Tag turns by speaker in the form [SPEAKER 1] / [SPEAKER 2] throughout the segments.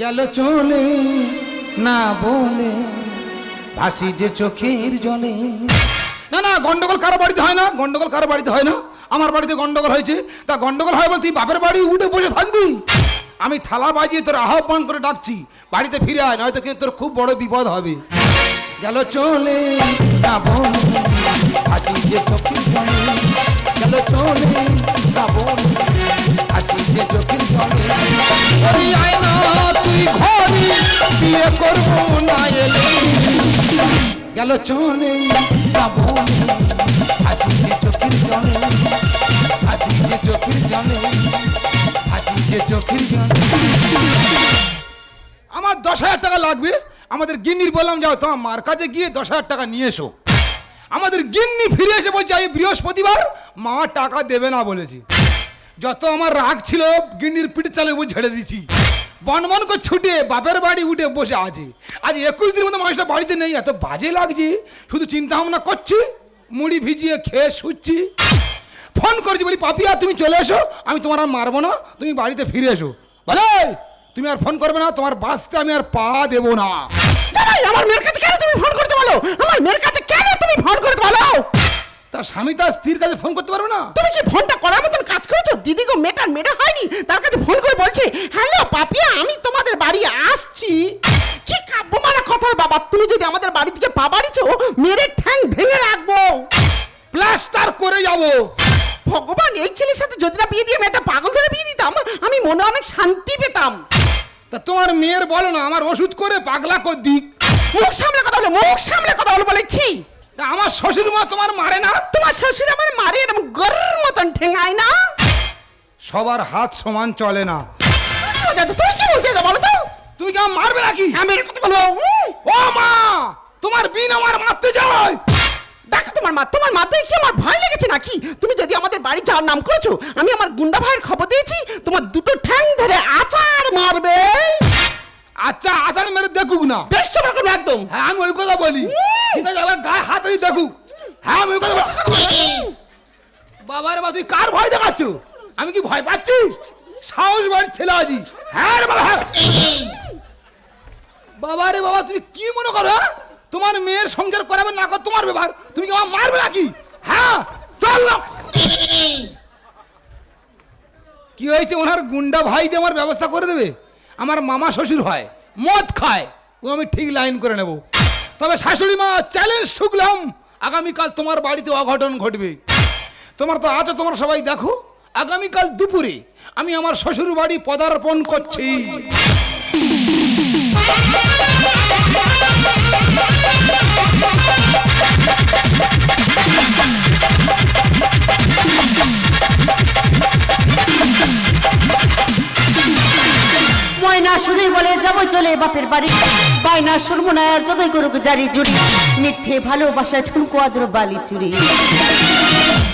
[SPEAKER 1] গেল চলে, না বলে, ভাসি যে চোখের জলে। না না, গন্ডগোল কারও বাড়িতে হয় না, গন্ডগোল কারও বাড়িতে হয় না। আমার বাড়িতে গন্ডগোল হয়েছে। তা গন্ডগোল হয় বলে তুই বাপের বাড়ি উঠে বসে থাকবি? আমি থালা বাজিয়ে তোর আহ্বান করে ডাকছি, বাড়িতে ফিরে আয়, নয়তো কিন্তু তোর খুব বড় বিপদ হবে। গেল চলে, না বলে, ভাসি যে চোখের জলে। গেল চলে, না বলে আমার দশ হাজার টাকা লাগবে। আমাদের গিন্নির বললাম, যাও তোমার মার কাছে গিয়ে দশ হাজার টাকা নিয়ে এসো। আমাদের গিন্নি ফিরে এসে বলছে আমি বৃহস্পতিবার মা টাকা দেবে না, বলেছি। যত আমার রাগ ছিল, গিন্নির পিঠ চালে উপর ঝেড়ে দিয়েছি। বনবন করে ছুটে বাপের বাড়ি উঠে বসে আছে। আজ একুশ দিনের মতো মানুষটা বাড়িতে নেই, এত বাজে লাগছে। শুধু চিন্তা ভাবনা করছি, মুড়ি ভিজিয়ে খেয়ে শুচ্ছি। ফোন করছি, বলি পাপিয়া তুমি চলে এসো, আমি তোমার আর মারবো না, তুমি বাড়িতে ফিরে এসো। বলে তুমি আর ফোন করবে না, তোমার বাঁচতে আমি আর পা দেবো না।
[SPEAKER 2] আমার মেয়ের কাছে কেন তুমি ফোন করতে বলো? আমার মেয়ের কাছে কেন তুমি ফোন করতে বলো?
[SPEAKER 1] তার স্বামী তার স্ত্রীর কাছে ফোন করতে পারবে না।
[SPEAKER 2] তুমি কি ফোনটা করার মতন কাজ করেছ? দিদি গো মেটার মেটা হয়নি। তার কাছে ফোন করে বলছে হ্যালো পাপিয়া আমি তোমাদের বাড়ি আসছি। কি কাব্য মারা কথা বাবা তুমি যদি আমাদের বাড়ি থেকে পা বাড়িছো মেরে ঠ্যাং ভেঙে রাখব।
[SPEAKER 1] প্লাস্টার করে যাব।
[SPEAKER 2] ভগবান এই ছেলের সাথে যদি না বিয়ে দিয়ে মেয়েটা পাগল ধরে বিয়ে দিতাম আমি মনে অনেক শান্তি পেতাম।
[SPEAKER 1] তা তোমার মেয়ের বলো না আমার ওষুধ করে পাগলা কর দিক
[SPEAKER 2] মুখ সামলে কথা বলো মুখ সামলে কথা বলো বলেছি।
[SPEAKER 1] তা আমার শ্বশুর মা তোমার মারে না?
[SPEAKER 2] তোমার শ্বশুর আমার মারে এরকম গরুর মতন ঠেঙায় না?
[SPEAKER 1] সবার হাত সমান চলে না।
[SPEAKER 2] তুমি কি বলতে চাও বলো তো?
[SPEAKER 1] তুমি কি আমার মারবে নাকি?
[SPEAKER 2] আমি এর কথা বলব
[SPEAKER 1] ও মা তোমার বিন আমার মারতে যায়
[SPEAKER 2] দেখো তোমার মা তোমার মাথায় কি আমার ভয় লেগেছে নাকি? তুমি যদি আমাদের বাড়ি যাওয়ার নাম করেছ আমি আমার গুন্ডা ভাইয়ের খবর দিয়েছি তোমার দুটো ঠ্যাং ধরে আচার মারবে।
[SPEAKER 1] আচ্ছা আচার মেরে দেখুক না।
[SPEAKER 2] বেশ সময় করবে একদম।
[SPEAKER 1] হ্যাঁ আমি ওই কথা বলি। ঠিক আছে আবার গায়ে হাত দিয়ে দেখুক। হ্যাঁ আমি ওই কথা বাবার বা তুই কার ভয় দেখাচ্ছ? আমি কি ভয় পাচ্ছি? সাহস বাড়ি ছেলে আজি। হ্যাঁ রে বাবা হ্যাঁ। বাবা রে বাবা তুমি কি মনে করো হ্যাঁ? তোমার মেয়ের সংসার করাবে না কর তোমার ব্যাপার তুমি কি আমার মারবে নাকি? হ্যাঁ চল না। কি হয়েছে ওনার গুন্ডা ভাই দিয়ে আমার ব্যবস্থা করে দেবে? আমার মামা শ্বশুর হয়, মদ খায়, ও আমি ঠিক লাইন করে নেব। তবে শাশুড়ি মা চ্যালেঞ্জ ঠুকলাম আগামীকাল তোমার বাড়িতে অঘটন ঘটবে। তোমার তো আজও তোমার সবাই দেখো, আগামীকাল দুপুরে আমি আমার শ্বশুর বাড়ি পদার্পণ করছি।
[SPEAKER 3] ময়না শুধুই বলে যাব চলে বাপের বাড়ি। বায়না সর্বনায়ার যতই করুক জারি জুড়ি। মিথ্যে ভালোবাসায় ঠুনকো আদর বালি চুরি।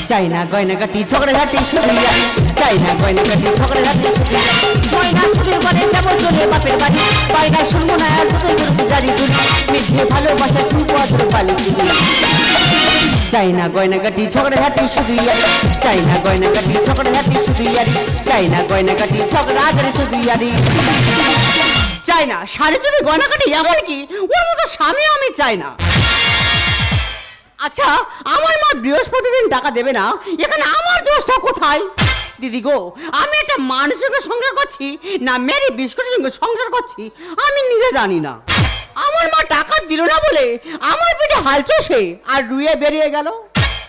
[SPEAKER 3] চাই না গয়না কাটি, ঝগড়া ঘাটি শুধুই চাই না গয়না কাটি, ঝগড়া ঘাটি আরি ময়না শুধুই বলে যাব চলে বাপের বাড়ি। বায়না সর্বনায়ার যতই করুক জারি জুড়ি। মিথ্যে ভালোবাসায় ঠুনকো আদর বালি চুরি। চাই না গয়না কাটি, ঝগড়া হাটি শুধু ইয়ারি চাইনা গয়না কাটি, ঝগড়া হাটি শুধু ইয়ারি চাই না গয়না কাটি, ঝগড়া হাজারে শুধু ইয়ারি চাই না সাড়ে যদি গয়না কাটি এমন কি? ওর মতো স্বামী আমি চাই না। আচ্ছা আমার মা বৃহস্পতি দিন টাকা দেবে না, এখানে আমার দোষটা কোথায়? দিদি গো, আমি একটা মানুষের সংসার করছি, না মেরি বিস্কুটের সঙ্গে সংসার করছি, আমি নিজে জানি না। আমার মা টাকা দিল না বলে? আমার পেটে হাল চষে আর রুয়ে বেরিয়ে গেল।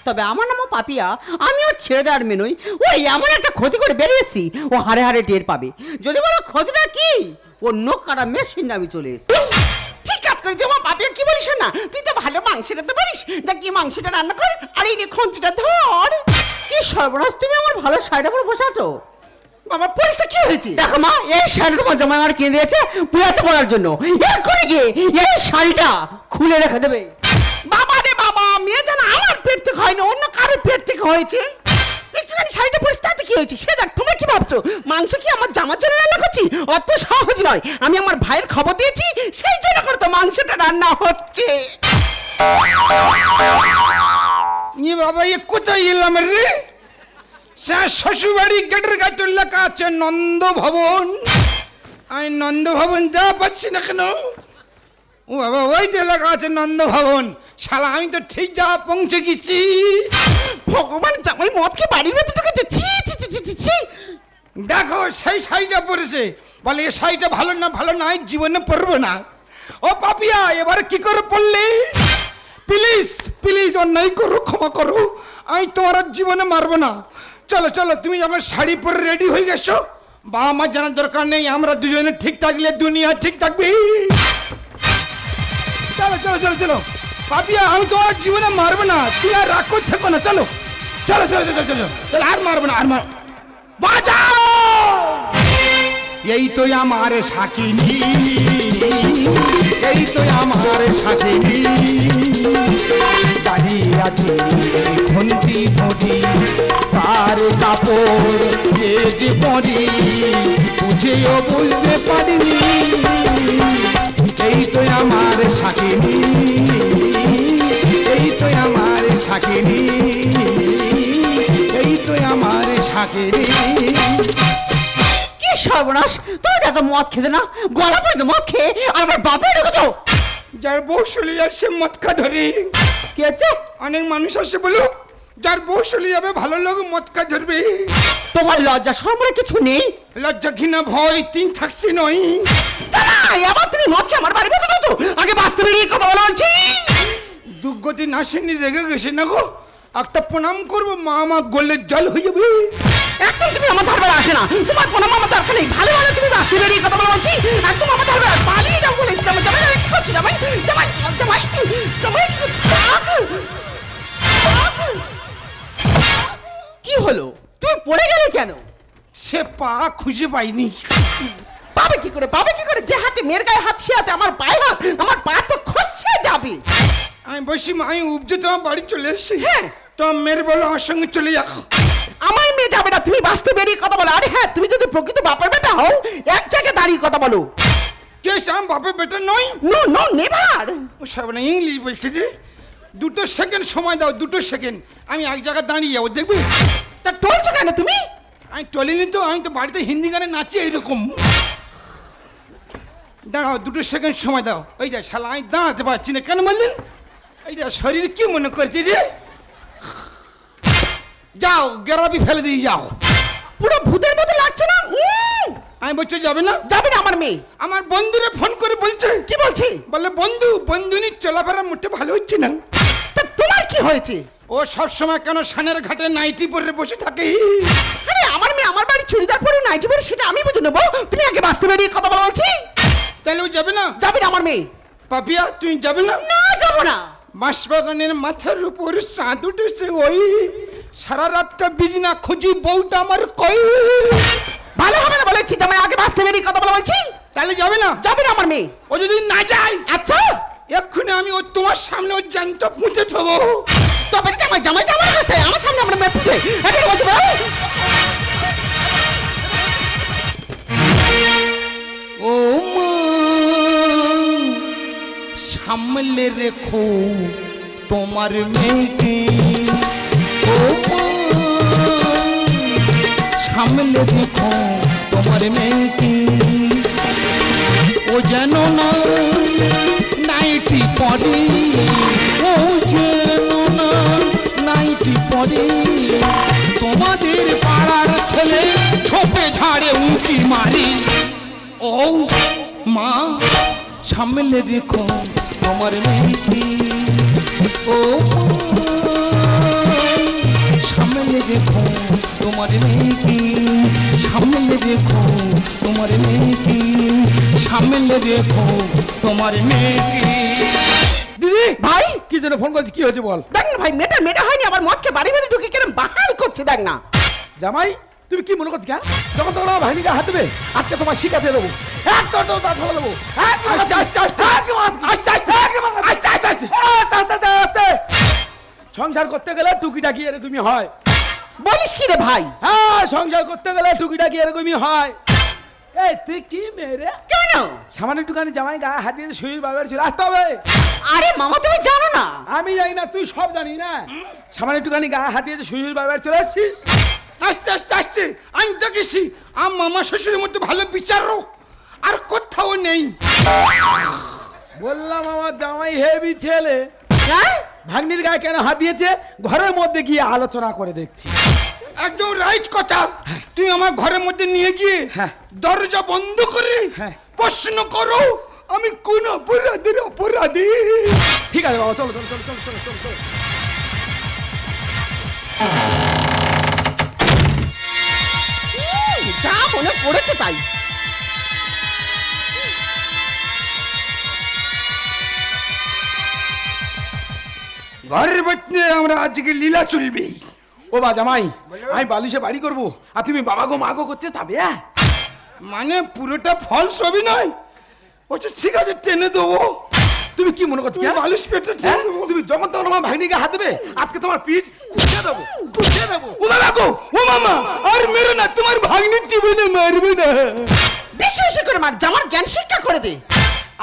[SPEAKER 3] তবে আমার নামও পাপিয়া আমি ওর ছেড়ে দেওয়ার মেনই। ও এমন একটা ক্ষতি করে বেরিয়েছি, ও হারে হারে টের পাবে। যদি বলো ক্ষতিটা কি? ও নোক কাটা মেশিন আমি চলে এসেছি।
[SPEAKER 2] ঠিক আমার কি বলিস না? তুই তো ভালো মাংসটা তো পারিস। কি মাংসটা রান্না কর, আর এই ধর।
[SPEAKER 3] কি সর্বনাশ, তুমি আমার ভালো বসে আছো?
[SPEAKER 2] বাবা পরিস্থিতি কি হয়েছে?
[SPEAKER 3] দেখো মা এই শাড়িটা তোমার জামাই আমার কিনে দিয়েছে পুরাতে পড়ার জন্য। এক্ষুনি গিয়ে এই শাড়িটা খুলে রেখে দেবে।
[SPEAKER 2] বাবা রে বাবা মেয়ে যেন আমার পেট থেকে হয়নি অন্য কারোর পেট থেকে হয়েছে। একটুখানি শাড়িটা পরিস তাতে কি হয়েছে? সে দেখ তোমরা কি ভাবছ? মাংস কি আমার জামার জন্য রান্না করছি? অত সহজ নয়। আমি আমার ভাইয়ের খবর দিয়েছি সেই জন্য করে তো মাংসটা রান্না হচ্ছে।
[SPEAKER 1] ই বাবা এ কোথায় এলাম রে? শ্বশুরবাড়ি গেটের গায়ে লেখা আছে নন্দ ভবন আমি নন্দ ভবন দেওয়া পাচ্ছি না কেন? ও বাবা ওই তো লেখা আছে নন্দ ভবন শালা আমি তো ঠিক যাওয়া পৌঁছে গেছি।
[SPEAKER 2] ভগবান জামাই মদ খেয়ে বাড়ির ভেতর ঢুকেছে। ছি ছি ছি ছি ছি
[SPEAKER 1] দেখো সেই শাড়িটা পরেছে। বলে এ শাড়িটা ভালো না ভালো নয় জীবনে পরবো না। ও পাপিয়া এবার কি করে পড়লে প্লিজ প্লিজ অন্যায় করো ক্ষমা করো। আমি তোমার জীবনে মারবো না। চলো চলো, তুমি যখন শাড়ি পরে রেডি হয়ে গেছো? বাবা মার জানার দরকার নেই, আমরা দুজনে ঠিক থাকলে দুনিয়া ঠিক থাকবে। চলো চলো চলো চলো। পাপিয়া আমি তোমার জীবনে মারবো না, তুই আর রাগ করে থেকো না, চলো। চলো চলো চলো চলো চলো আর মারবো না, আর মার বাঁচাও! এই তো আমার এই তো আমার আছে। ঘন্টি ঘড়ি তার কাপড় যে পরি, বুঝেও বুঝতে পারিনি। এই তো আমার সাকিনি এই তো আমার এই তো আমার
[SPEAKER 3] কি সর্বনাশ, তুমি এত মদ খেতে না? গলা পর্যন্ত মদ খেয়ে আমার বাপে ঢুকেছো
[SPEAKER 1] যার বউ চলে যাচ্ছে মদকা ধরে।
[SPEAKER 3] কি হচ্ছে?
[SPEAKER 1] অনেক মানুষ আসে বলো যার বউ চলে যাবে ভালো লোক মদকা ধরবে।
[SPEAKER 3] তোমার লজ্জা সম্পর্কে কিছু নেই?
[SPEAKER 1] লজ্জা ঘৃণা ভয় তিন থাকছি নয়।
[SPEAKER 2] আবার তুমি মদ খেয়ে আমার বাড়ির ভেতর ঢুকেছো আগে বাঁচতে বেরিয়ে কথা বলা বলছি।
[SPEAKER 1] দুর্গতি নাসিনী রেগে গেছে না গো। একটা প্রণাম করব মা মা গোলের জল হয়ে যাবে।
[SPEAKER 2] একদম তুমি আমার ধারবার আসে না। তোমার কোনো আমার দরকার নেই। ভালো ভালো তুমি বাঁচতে বেরিয়ে কথা বলা বলছি। একদম আমার ধারবার পালিয়ে যাও বলে
[SPEAKER 1] সে পা খুঁজে পাইনি।
[SPEAKER 2] পাবে কি করে? পাবে কি করে? যে হাতে মেয়ের গায়ে হাত সে হাতে আমার পায়ে হাত আমার পা তো খসে যাবে।
[SPEAKER 1] আমি বসি মা আমি উপজে তোমার বাড়ি চলে এসেছি।
[SPEAKER 2] হ্যাঁ।
[SPEAKER 1] তোমার মেয়ের বলো আমার সঙ্গে চলে যাও।
[SPEAKER 2] আমার মেয়ে যাবে না তুমি বাঁচতে বেরিয়ে কথা বলো। আরে হ্যাঁ তুমি যদি প্রকৃত বাপের বেটা হও এক জায়গায় দাঁড়িয়ে কথা বলো।
[SPEAKER 1] কে আমার বাপের বেটা নয়?
[SPEAKER 2] No no never.
[SPEAKER 1] ও সব না ইংলিশ বলছে যে দুটো সেকেন্ড সময় দাও দুটো সেকেন্ড। আমি এক জায়গায় দাঁড়িয়ে যাব দেখবি?
[SPEAKER 2] তা টলছো কেন তুমি?
[SPEAKER 1] আমি টলিনি তো আমি তো বাড়িতে হিন্দি গানে নাচি এইরকম। দাঁড়াও দুটো সেকেন্ড সময় দাও। ওই যা শালা আমি দাঁড়াতে পারছি না কেন বললেন এই যা শরীর কি মনে করছে রে? যাও গেরাবি ফেলে দিয়ে যাও।
[SPEAKER 2] পুরো ভূতের মতো লাগছে না?
[SPEAKER 1] আমি বলছি যাবে না?
[SPEAKER 2] যাবে না আমার মেয়ে।
[SPEAKER 1] আমার বন্ধুরে ফোন করে বলছে।
[SPEAKER 2] কি বলছে?
[SPEAKER 1] বলে বন্ধু বন্ধুনির চলাফেরা মোটে ভালো হচ্ছে না।
[SPEAKER 2] তা তোমার কি হয়েছে?
[SPEAKER 1] ও সব সময় কেন সানের ঘাটে নাইটি পরে বসে থাকে?
[SPEAKER 2] আরে আমার মেয়ে আমার বাড়ি চুড়িদার পরে নাইটি পরে সেটা আমি বুঝে নেব। তুমি আগে বাঁচতে বেরিয়ে কথা বলা বলছি।
[SPEAKER 1] তাহলে ও যাবে না?
[SPEAKER 2] যাবে না আমার মেয়ে।
[SPEAKER 1] পাপিয়া তুই যাবে না?
[SPEAKER 3] না যাব না।
[SPEAKER 1] বাঁশবাগানের মাথার উপর চাঁদ উঠেছে ওই। সারা রাতটা বিজনা খুঁজি বউটা আমার কই?
[SPEAKER 2] ভালো হবে না বলেছি জামাই আগে বাঁচতে বেরিয়ে কথা বলা বলছি।
[SPEAKER 1] তাহলে যাবে না?
[SPEAKER 2] যাবে না আমার মেয়ে।
[SPEAKER 1] ও যদি না যায়?
[SPEAKER 2] আচ্ছা।
[SPEAKER 1] এক্ষুনি আমি ও তোমার সামনে ও জ্যান্ত পুঁতে থবো।
[SPEAKER 2] তবে জামাই জামাই জামাই আসছে আমার সামনে আমার মেয়ে বলো
[SPEAKER 1] ও সামলে রেখো তোমার মেয়েকে ও সামলে রেখো তোমার মেয়েকে ও যেন না পরে ও যেন না নাইটি পরে তোমাদের পাড়ার ছেলে ছোপে ঝাড়ে উঁকি মারি। ও মা সামলে রেখো তোমার মেয়েটি ও মা, সামলে রেখো তোমার মেয়েকে। সামলে রেখো তোমার মেয়েকে। সামলে রেখো তোমার মেয়েকে।
[SPEAKER 4] দিদি
[SPEAKER 2] ভাই
[SPEAKER 4] কি জন্য ফোন করছিস কি হয়েছে বল?
[SPEAKER 2] দেখ না ভাই মেয়েটা মেয়েটা হয়নি আবার মদকে বাড়ি বাড়ি ঢুকে কেরম বাহাল করছে দেখ না।
[SPEAKER 4] জামাই তুমি কি মনে করছ কেন? যখন তখন আমার ভাইনিকে হাত দেবে আজকে তোমার শিখাতে দেবো। তার ফেলে দেবো।
[SPEAKER 1] আস্তে
[SPEAKER 4] সংসার করতে গেলে টুকিটাকি এরকমই হয়।
[SPEAKER 2] বলিস কি রে ভাই?
[SPEAKER 4] হ্যাঁ সংসার করতে গেলে টুকিটাকি এরকমই হয়। এই তুই কি মেরে?
[SPEAKER 3] কেন?
[SPEAKER 4] সামান্য একটুখানি জামাই গায়ে হাত দিয়ে শরীর বাবার চলে আসতে হবে।
[SPEAKER 3] আরে মামা তুমি জানো না?
[SPEAKER 4] আমি জানি না তুই সব জানি না। সামান্য একটুখানি গায়ে হাত দিয়ে শরীর বাবার চলে আসছিস?
[SPEAKER 1] আস্তে আস্তে আস্তে আমি দেখেছি আমার মামা শ্বশুরের মধ্যে ভালো বিচারক আর কোথাও নেই।
[SPEAKER 4] বললাম আমার জামাই হেবি ছেলে। ভাগ্নির গায়ে কেন হাত দিয়েছে? ঘরের মধ্যে গিয়ে আলোচনা করে দেখছি।
[SPEAKER 1] একদম রাইট কথা। তুই আমার ঘরের মধ্যে নিয়ে গিয়ে
[SPEAKER 4] হ্যাঁ।
[SPEAKER 1] দরজা বন্ধ করে
[SPEAKER 4] হ্যাঁ।
[SPEAKER 1] প্রশ্ন করো আমি কোন অপরাধের অপরাধী।
[SPEAKER 4] ঠিক আছে বাবা চলো চলো চলো চলো চলো চলো চলো।
[SPEAKER 2] যা মনে পড়েছে তাই।
[SPEAKER 1] ঘরের মধ্যে আমরা আজকে লীলা চলবে।
[SPEAKER 4] ও বা জামাই আমি বালিশে বাড়ি করব। আর তুমি বাবা গো মা গো করছে যাবে হ্যাঁ?
[SPEAKER 1] মানে পুরোটা ফল ফলস নয় বলছে ঠিক আছে টেনে দেবো।
[SPEAKER 4] তুমি কি মনে করছ হ্যাঁ?
[SPEAKER 1] বালিশ পেটে
[SPEAKER 4] হ্যাঁ?
[SPEAKER 1] টেনে দেবো।
[SPEAKER 4] তুমি যখন তখন আমার ভাগ্নিকে হাত দেবে? আজকে তোমার পিঠ কুচিয়ে দেবো কুচিয়ে দেবো।
[SPEAKER 1] ও বাবা গো ও মামা আর মেরো না তোমার ভাগ্নির জীবনে মারবে না।
[SPEAKER 2] বেশি বেশি করে মার জামার জ্ঞান শিক্ষা করে দে।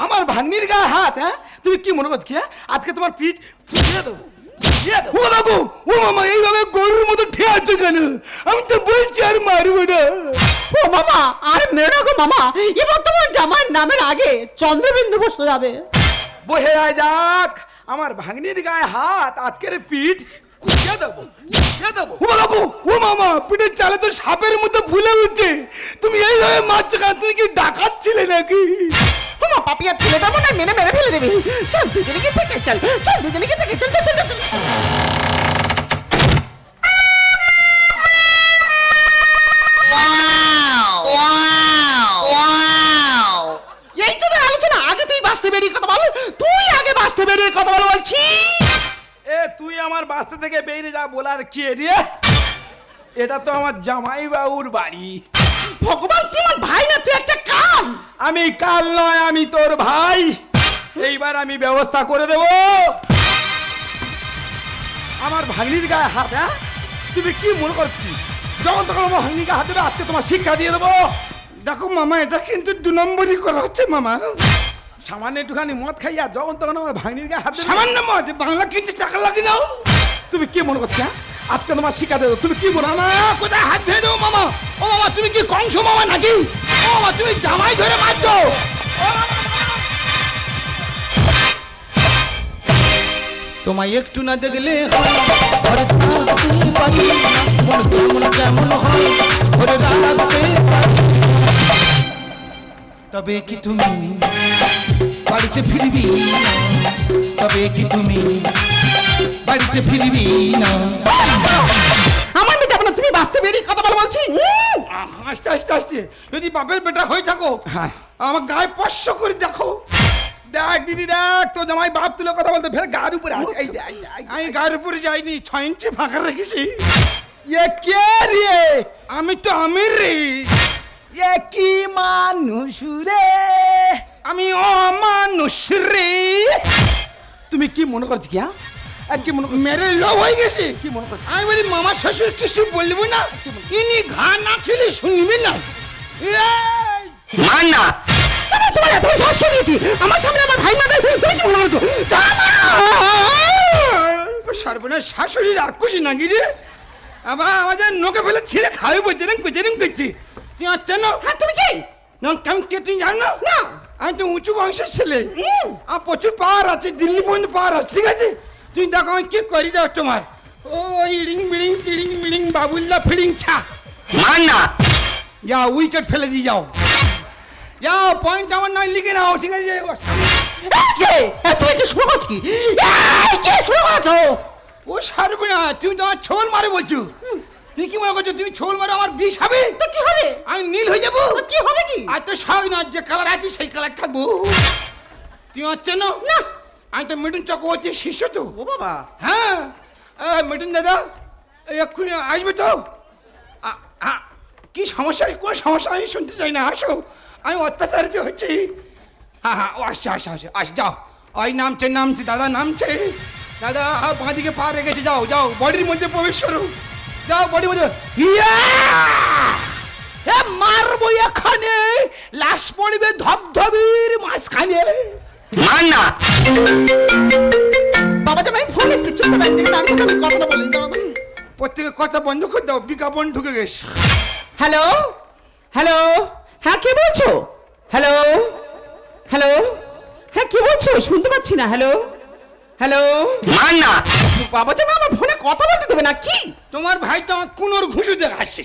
[SPEAKER 4] আমার ভাগ্নির গায়ে হাত হ্যাঁ? তুমি কি মনে করছ হ্যাঁ? আজকে তোমার পিঠ ফুটিয়ে দেবো
[SPEAKER 1] ও বাবা ও মামা এইভাবে গরুর মতো ঠিয়ে আছে কেন? আমি তো বলছি আর মারবে না।
[SPEAKER 3] ও মামা আর মেরো গো মামা। এবার তোমার জামার নামের আগে চন্দ্রবিন্দু বসে যাবে।
[SPEAKER 4] বহে আয় যাক আমার ভাগ্নির গায়ে হাত আজকের পিঠ
[SPEAKER 1] ও বাবা ও মামা, পিঠের চালে তো সাপের মতো ফুলে উঠছে। তুমি এইভাবে মারছো কেন? তুমি কি ডাকাচ্ছিলে নাকি?
[SPEAKER 2] তোমা পাপিয়া ছেলেটা মনে হয় মেরে ফেলে দেবে। চল দুজনে গিয়ে থেকে, চল চল দুজনে গিয়ে এই তো তোর আলোচনা, আগে তুই বাঁচতে বেরিয়ে কথা বল, তুই আগে বাঁচতে বেরিয়ে কথা বল বলছি।
[SPEAKER 4] আমার বাস্তা থেকে বেরিয়ে যা বলার কে রে? এটা তো আমার জামাই বাবুর বাড়ি।
[SPEAKER 2] ভগবান তোমার ভাই না তুই একটা কাল।
[SPEAKER 4] আমি কাল নয় আমি তোর ভাই। এইবার আমি ব্যবস্থা করে দেব। আমার ভাগ্নির গায়ে হাত হ্যাঁ? তুমি কি মনে করছিস যখন তখন আমার ভাগ্নির গায়ে হাত দেবে আজকে তোমার শিক্ষা দিয়ে দেবো।
[SPEAKER 1] দেখো মামা এটা কিন্তু দু নম্বরই করা হচ্ছে মামা।
[SPEAKER 4] সামান্য একটুখানি মদ খাইয়া যখন তখন আমার ভাগ্নির গায়ে হাত
[SPEAKER 1] সামান্য মত বাংলা কিনতে টাকা লাগে নাও।
[SPEAKER 4] তুমি কি মনে করছ হ্যাঁ? আজকে তোমার শিক্ষা দেবো তুমি কি মনে
[SPEAKER 1] মামা কোথায় হাত ধুয়ে দেবো মামা? ও মামা তুমি কি কংস মামা নাকি? ও মামা তুমি জামাই ধরে মারছো? তোমায় একটু না দেখলে ঘরে থাকতে পারি মন কেমন কেমন হয়? ঘরে রাখতে পারি তবে কি তুমি বাড়িতে ফিরবি না? তবে কি তুমি বাড়িতে ফিরবি না?
[SPEAKER 2] আমার যাবে না তুমি বাঁচতে বেরিয়ে কথা বল বলছি।
[SPEAKER 1] আস্তে আস্তে আস্তে। যদি বাপের বেটা হয়ে থাকো
[SPEAKER 4] হ্যাঁ।
[SPEAKER 1] আমার গায়ে স্পর্শ করে দেখো।
[SPEAKER 4] দেখ দিদি দেখ তো জামাই বাপ তুলে কথা বলতে ফের গার উপরে আছে।
[SPEAKER 1] আমি গায়ের উপরে যাইনি ছয় ইঞ্চি ফাঁকা রেখেছি।
[SPEAKER 4] এ কে রে?
[SPEAKER 1] আমি তো আমির রে।
[SPEAKER 4] এ কি মানুষ রে?
[SPEAKER 1] আমি অমানুষ রে।
[SPEAKER 4] তুমি কি মনে করছ কি হ্যাঁ? আর কি মনে করছ?
[SPEAKER 1] মেরে লোভ হয়ে গেছে।
[SPEAKER 4] কি মনে করছ?
[SPEAKER 1] আমি বলি মামা শ্বশুর কিছু বলব না? ইনি ঘা না খেলে শুনবি না। এই!
[SPEAKER 2] তবে তোমার এত দিয়েছি? আমার সামনে আমার ভাই তুমি কি মনে করছ?
[SPEAKER 1] ও সর্বনাশ শাশুড়ি রাক্ষসী নাকি রে? আবার আমাদের নোকে ফেলে ছিঁড়ে খাওয়াই বলছে না কুচে করছি। তুই আচ্ছা না।
[SPEAKER 2] হ্যাঁ তুমি কি?
[SPEAKER 1] না কেমন কে তুই জানো
[SPEAKER 2] না।
[SPEAKER 1] আমি তো উঁচু বংশের ছেলে।
[SPEAKER 2] হুম।
[SPEAKER 1] আর প্রচুর পাওয়ার আছে দিল্লি পর্যন্ত পাওয়ার আছে ঠিক আছে? তুই দেখো আমি কি করি দাও তোমার। ও ইড়িং বিড়িং চিড়িং মিড়িং বাবুল্লা ফিড়িং ছা। যাও উইকেট ফেলে দিয়ে যাও। যাও পয়েন্ট আমার নয় লিখে নাও ঠিক আছে?
[SPEAKER 2] তুমি কি শুরু করছি কে? শুরু করছ?
[SPEAKER 1] ও সারবে না তুমি তোমার ছোল মারে বলছো। তুই কি মনে করছ তুমি ছোল মারে আমার বিষ হবে?
[SPEAKER 2] তো কি হবে?
[SPEAKER 1] আমি নীল হয়ে যাব?
[SPEAKER 2] কি হবে কি?
[SPEAKER 1] আর তো সবই না যে কালার আছে সেই কালার থাকব। তুই হচ্ছে না?
[SPEAKER 2] না।
[SPEAKER 1] আমি তো মিঠুন চক্রবর্তীর শিষ্য তো।
[SPEAKER 2] ও বাবা।
[SPEAKER 1] হ্যাঁ? মিঠুন দাদা এক্ষুনি আসবে তো? কি সমস্যা? কোন সমস্যা আমি শুনতে চাই না আসো। আমি অত্যাচার যে হচ্ছে। হ্যাঁ হ্যাঁ ও আসছে আসছে আসছে আস যাও। ওই নামছে নামছে দাদা নামছে। দাদা বাঁ দিকে পা রেখেছে যাও যাও বডির মধ্যে প্রবেশ করো। যাও বডির মধ্যে ইয়া! এ মারবো এখানে। লাশ পড়বে ধবধবির মাঝখানে।
[SPEAKER 2] বাবা জামাই ফোন এসছে চুপ করে একদিকে দাঁড়িয়ে থাকো, আমি কথাটা বলি।
[SPEAKER 1] প্রত্যেকের কথা বন্ধ করে দাও বিজ্ঞাপন ঢুকে গেছে।
[SPEAKER 2] হ্যালো? হ্যালো? হ্যাঁ কে বলছো? হ্যালো? হ্যালো? হ্যাঁ কি বলছো? শুনতে পাচ্ছি না হ্যালো? হ্যালো? বাবা জামা আমার কথা বলতে দেবে না কি?
[SPEAKER 1] তোমার ভাই তো আমার কুনোর ঘুষু দেখে আসছে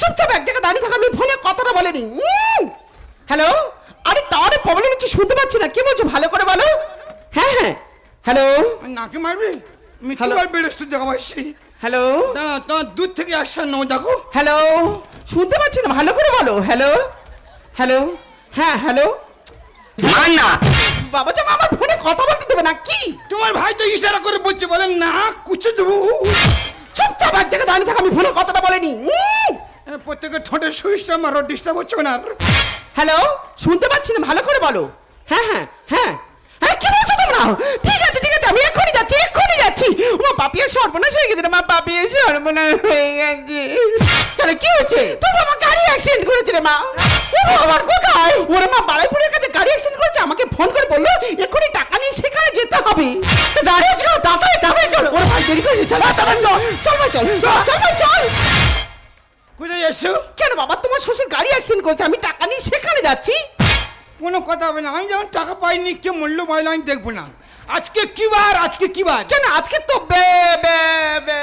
[SPEAKER 2] চুপচাপ এক জায়গায় দাঁড়িয়ে থাকা আমি ফোনে কথাটা বলেনি। উম। হ্যালো? আরে টাওয়ারে প্রবলেম হচ্ছে শুনতে পাচ্ছি না। কি বলছো ভালো করে বলো। হ্যাঁ হ্যাঁ। হ্যালো?
[SPEAKER 1] নাকে মারবি? আমি
[SPEAKER 2] Hello?
[SPEAKER 1] তোমার বেরোস্ত দেখা পাচ্ছি
[SPEAKER 2] হ্যালো?
[SPEAKER 1] দাঁড়া তোমার দূর থেকে একসাথে নাও দেখো।
[SPEAKER 2] হ্যালো? শুনতে পাচ্ছি না ভালো করে বলো। হ্যালো? হ্যালো? হ্যাঁ হ্যালো? বাবা জামা আমার ফোনে কথা বলতে দেবে না কি?
[SPEAKER 1] তোমার ভাই তো ইশারা করে বলছে বলে না কুচে দেবো
[SPEAKER 2] চুপচাপ এক জায়গায় দাঁড়িয়ে থাকা আমি ফোনে কথাটা বলেনি।
[SPEAKER 1] প্রত্যেকের ঠোঁটের সুইচটা মারো ডিস্টার্ব হচ্ছে না
[SPEAKER 2] হ্যালো শুনতে পাচ্ছি না ভালো করে বলো। হ্যাঁ হ্যাঁ হ্যাঁ। হ্যাঁ কি বলছো তোমরা? ঠিক আছে ঠিক আছে আমি এক্ষুনি যাচ্ছি এক্ষুনি যাচ্ছি। মা পাপিয়ে সর্বনাশ হয়ে গেছে মা পাপিয়ে সর্বনাশ হয়ে গেছে। কেন কি হয়েছে? তোমার আমার গাড়ি অ্যাক্সিডেন্ট করেছে রে মা। ও আমার কোথায়? ওরে মা বাড়াইপুরের কাছে গাড়ি অ্যাক্সিডেন্ট করেছে আমাকে ফোন করে বলল এক্ষুনি টাকা নিয়ে সেখানে যেতে হবে। দাঁড়িয়ে ছিল তাড়াতাড়ি তাড়াতাড়ি চল। ওরে ভাই দেরি করে চল তাড়াতাড়ি চল ভাই চল চল ভাই চল।
[SPEAKER 1] কোথায় এসছো
[SPEAKER 2] কেন বাবা তোমার শ্বশুর গাড়ি অ্যাক্সিডেন্ট করেছে আমি টাকা নিয়ে সেখানে যাচ্ছি?
[SPEAKER 1] কোনো কথা হবে না আমি যখন টাকা পাইনি কে মূল্য পাইলো আমি দেখব না। আজকে কি বার? আজকে কি বার?
[SPEAKER 2] কেন? আজকে তো বে বে বে।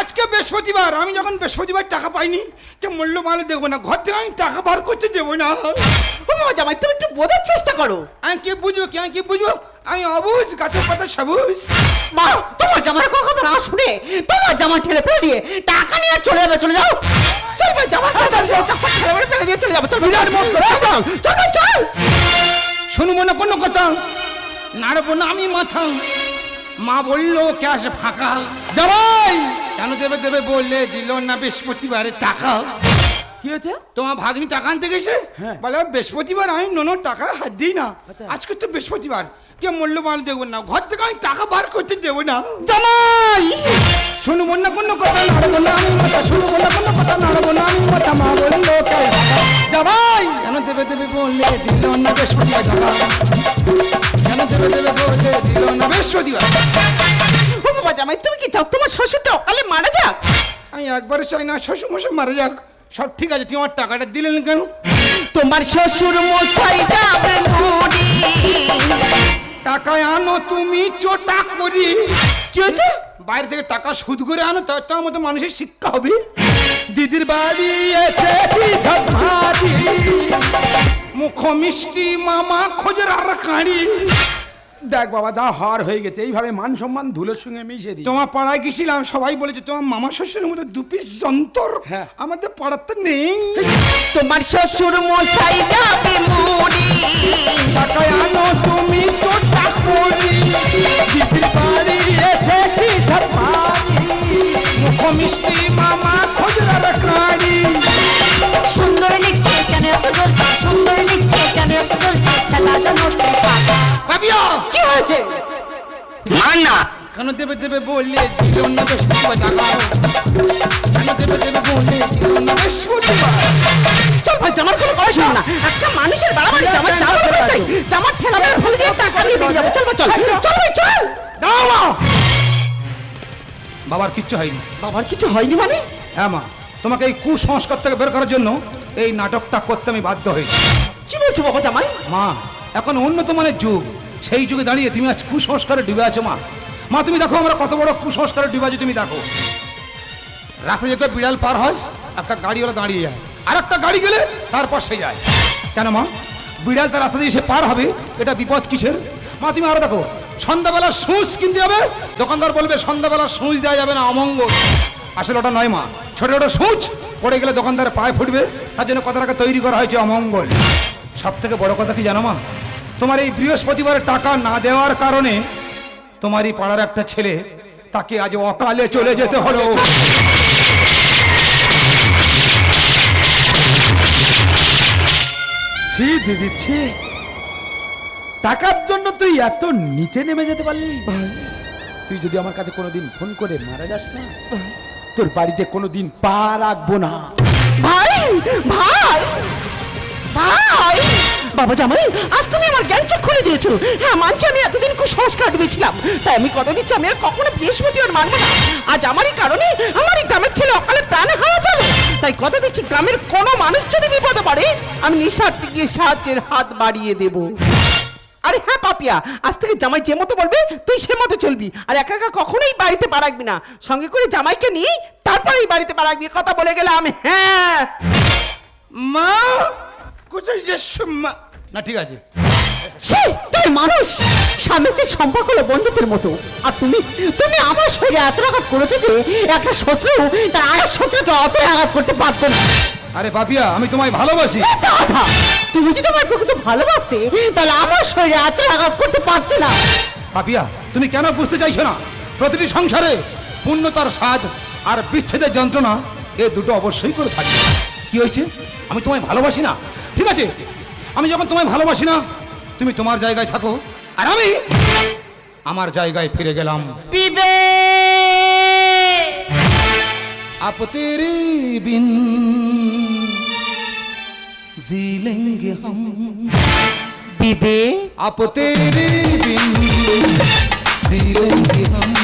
[SPEAKER 1] আজকে বৃহস্পতিবার। আমি যখন বৃহস্পতিবার টাকা পাইনি কে মূল্য পাইলে দেখব না। ঘর থেকে আমি টাকা বার করতে দেবো না।
[SPEAKER 2] জামাই তুমি একটু বোঝার চেষ্টা করো।
[SPEAKER 1] আমি কি বুঝব কি? আমি কি বুঝব? আমি অবুজ গাছের পাতা সবুজ।
[SPEAKER 3] মা তোমার জামার কথা না শুনে তোমার জামা ঠেলে ফেলে দিয়ে টাকা নিয়ে চলে যাবে চলে যাও।
[SPEAKER 2] চল ভাই জামা ঠেলে ফেলে দিয়ে চলে যাব। চল মন চল চল।
[SPEAKER 1] শুনব না কোনো কথা। নাড়বো না, আমি মাথা মা বলল, ক্যাশ ফাঁকা। যাবাই কেন দেবে দেবে বললে দিল না বৃহস্পতিবারে টাকা।
[SPEAKER 4] কি হয়েছে?
[SPEAKER 1] তোমার ভাগ্নি টাকা আনতে গেছে?
[SPEAKER 4] হ্যাঁ।
[SPEAKER 1] বলে বৃহস্পতিবার আমি নোনো টাকা হাত দিই না।
[SPEAKER 4] আচ্ছা।
[SPEAKER 1] আজকে তো বৃহস্পতিবার। কে মূল্য মাল দেবো না? ঘর থেকে আমি টাকা বার করতে দেবো না।
[SPEAKER 2] জামাই!
[SPEAKER 1] শুনব না কোনো কথা নাড়বো না আমি মাথা শুনব না কোনো কথা নাড়বো না আমি মাথা মা বলল ফাঁকা যাবাই কেন দেবে দেবে বললে দিল না বৃহস্পতিবার টাকা? কেন দেবে দেবে বললে দিল না বৃহস্পতিবার?
[SPEAKER 2] ও বাবা জামাই তুমি কি চাও? তোমার শ্বশুরটা অকালে মারা যাক।
[SPEAKER 1] আমি একবারে চাই না শ্বশুর মশাই মারা যাক। সব ঠিক আছে তুই আমার টাকাটা দিলেন কেন?
[SPEAKER 2] তোমার শ্বশুর মশাই যাবে মরি
[SPEAKER 1] টাকা আনো তুমি চোটা করি।
[SPEAKER 2] কি হয়েছে?
[SPEAKER 1] বাইরে থেকে টাকা সুদ করে আনো তার তো মতো মানুষের শিক্ষা হবে।
[SPEAKER 4] দিদির বাড়ি এসে
[SPEAKER 1] মুখ মিষ্টি মামা খোঁজের আর কাঁড়ি।
[SPEAKER 4] দেখ বাবা যা হার হয়ে গেছে এইভাবে মান সম্মান ধুলোর সঙ্গে মিশে দিই
[SPEAKER 1] তোমার পাড়ায় গেছিলাম সবাই বলেছে তোমার মামা শ্বশুরের মধ্যে দু পিস যন্তর
[SPEAKER 4] হ্যাঁ।
[SPEAKER 1] আমাদের পাড়ার তো নেই।
[SPEAKER 2] তোমার শ্বশুর মশাই যাবে মরি
[SPEAKER 1] টাকা আনো তুমি চোটা করি
[SPEAKER 4] দিদির বাড়ি এসে কি ধর্মাদি
[SPEAKER 1] মুখ মিষ্টি মামা খোঁজের আর কাঁড়ি।
[SPEAKER 3] সুন্দর লিখছে কেন এত সুন্দর লিখছে কেন এত জলসা খেলা জানো
[SPEAKER 1] ভাবিয়া কেন দেবে দেবে বললে দিল না বৃহস্পতিবার কেন দেবে দেবে বললে দিল না বৃহস্পতিবার
[SPEAKER 2] চল ভাই জামার কোনো কথা শোনো না। একটা মানুষের বাড়াবাড়ি জামার জামার করে তাই জামার ঠেলা মেরে ফেলে দিয়ে টাকা নিয়ে বেরিয়ে যাব। চল চল। চল ভাই চল।
[SPEAKER 1] দাও বাবার কিচ্ছু হয়নি।
[SPEAKER 2] বাবার কিছু হয়নি মানে?
[SPEAKER 1] হ্যাঁ মা তোমাকে এই কুসংস্কার থেকে বের করার জন্য এই নাটকটা করতে আমি বাধ্য হয়েছি।
[SPEAKER 2] বলছো বাবা জামাই?
[SPEAKER 1] মা, এখন উন্নত মানের যুগ। সেই যুগে দাঁড়িয়ে তুমি আজ কুসংস্কারে ডুবে আছো, মা। মা, তুমি দেখো আমরা কত বড় কুসংস্কারে ডুবে আছো, তুমি দেখো। রাস্তায় একটা বিড়াল পার হয়, একটা গাড়িওয়ালা দাঁড়িয়ে যায়। আর একটা গাড়ি গেলে তারপর সে যায়। কেন, মা? বিড়াল তার রাস্তা দিয়ে সে পার হবে, এটা বিপদ কিসের? মা, তুমি আরও দেখো, সন্ধ্যাবেলা সুচ কিনতে যাবে, দোকানদার বলবে সন্ধ্যাবেলা সুচ দেওয়া যাবে না, অমঙ্গল। আসলে ওটা নয়, মা। ছোট ছোট সুচ পড়ে গেলে দোকানদার পায়ে ফুটবে, তার জন্য কত টাকা তৈরি করা হয়েছে অমঙ্গল। সব থেকে বড় কথা কি জানো মা? তোমার এই বৃহস্পতিবার টাকা না দেওয়ার কারণে তোমার এই পাড়ার একটা ছেলে তাকে আজ অকালে চলে যেতে হলো।
[SPEAKER 4] ছি দিদি ছি। টাকার জন্য তুই এত নিচে নেমে যেতে পারলি। তুই যদি আমার কাছে কোনোদিন ফোন করে মারা যাস না তোর বাড়িতে কোনোদিন পা রাখব না।
[SPEAKER 2] ভাই ভাই! ভাই! বাবা জামাই, আজ তুমি আমার জ্ঞান চোখ খুলে দিয়েছ। হ্যাঁ মানছি আমি এতদিন কুসংস্কার ডুবেছিলাম তাই আমি কথা দিচ্ছি, আমি আর কখনো বৃহস্পতিবার মানবো না। আজ আমারই কারণে আমারই গ্রামের ছেলে অকালে প্রাণে হারাতে হলো তাই কথা দিচ্ছি, গ্রামের কোনো মানুষ যদি বিপদে পড়ে, আমি নিঃস্বার্থে গিয়ে সাহায্যের হাত বাড়িয়ে দেবো। আরে হ্যাঁ পাপিয়া, আজ থেকে জামাই যে মতো বলবে, তুই সে মতো চলবি। আর একা একা কখনোই বাড়িতে পারাকবি না। সঙ্গে করে জামাইকে নিয়ে তারপরেই বাড়িতে পারাকবি কথা বলে গেলাম হ্যাঁ।
[SPEAKER 1] মা! কোথায় না ঠিক আছে।
[SPEAKER 3] ছি, তুমি মানুষ! স্বামী স্ত্রীর সম্পর্ক হলো বন্ধুত্বের মতো। আর তুমি তুমি আমার শরীরে এত আঘাত করেছ যে একটা শত্রু তার আরেক শত্রুকে অত আঘাত করতে পারতো না।
[SPEAKER 1] আরে পাপিয়া আমি তোমায় ভালোবাসি।
[SPEAKER 3] কথা। তুমি যদি আমার প্রকৃত ভালোবাসতে তাহলে আমার শরীরে এত আঘাত করতে পারতে না।
[SPEAKER 1] পাপিয়া তুমি কেন বুঝতে চাইছো না? প্রতিটি সংসারে পূর্ণতার স্বাদ আর বিচ্ছেদের যন্ত্রণা এ দুটো অবশ্যই করে থাকবে কি হয়েছে? আমি তোমায় ভালোবাসি না? ঠিক আছে? আমি যখন তোমায় ভালোবাসি না তুমি তোমার জায়গায় থাকো। আর আমি আমার জায়গায় ফিরে গেলাম। পিবে আপতের জিলেঙ্গে হম। জিলেঙ্গে হম।